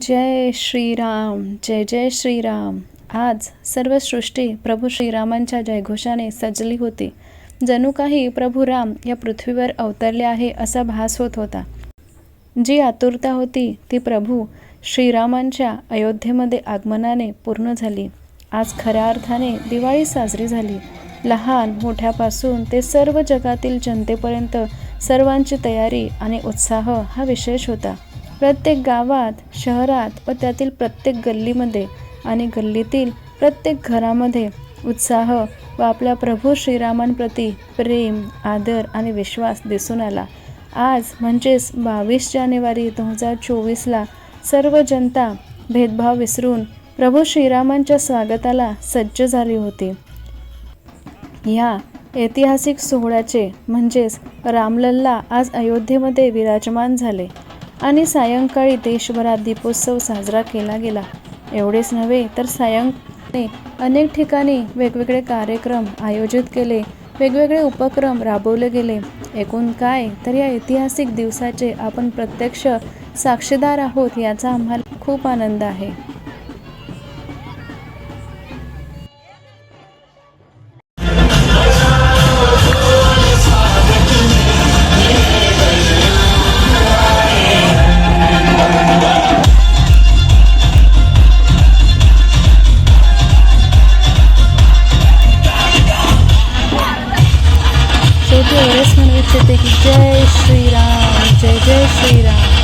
जय श्रीराम जय जय श्रीराम. आज सर्व सृष्टी प्रभू श्रीरामांच्या जयघोषाने सजली होती. जणू काही प्रभू राम या पृथ्वीवर अवतरले आहे असा भास होत होता. जी आतुरता होती ती प्रभू श्रीरामांच्या अयोध्येमध्ये आगमनाने पूर्ण झाली. आज खऱ्या अर्थाने दिवाळी साजरी झाली. लहान मोठ्यापासून ते सर्व जगातील जनतेपर्यंत सर्वांची तयारी आणि उत्साह हा विशेष होता. प्रत्येक गावात शहरात व त्यातील प्रत्येक गल्लीमध्ये आणि गल्लीतील प्रत्येक घरामध्ये उत्साह व आपल्या प्रभू श्रीरामांप्रती प्रेम आदर आणि विश्वास दिसून आला. आज म्हणजेच बावीस जानेवारी दोन हजार चोवीसला सर्व जनता भेदभाव विसरून प्रभू श्रीरामांच्या स्वागताला सज्ज झाली होती. ह्या ऐतिहासिक सोहळ्याचे म्हणजेच रामलल्ला आज अयोध्येमध्ये विराजमान झाले. आणि सायंकाळी देशभरात दीपोत्सव साजरा केला गेला. एवढेच नव्हे तर सायंकाळी अनेक ठिकाणी वेगवेगळे कार्यक्रम आयोजित केले. वेगवेगळे उपक्रम राबवले गेले. एकूण काय तर या ऐतिहासिक दिवसाचे आपण प्रत्यक्ष साक्षीदार आहोत याचा आम्हाला खूप आनंद आहे. एवढेच म्हणू इच्छिते की जय श्रीराम जय जय श्रीराम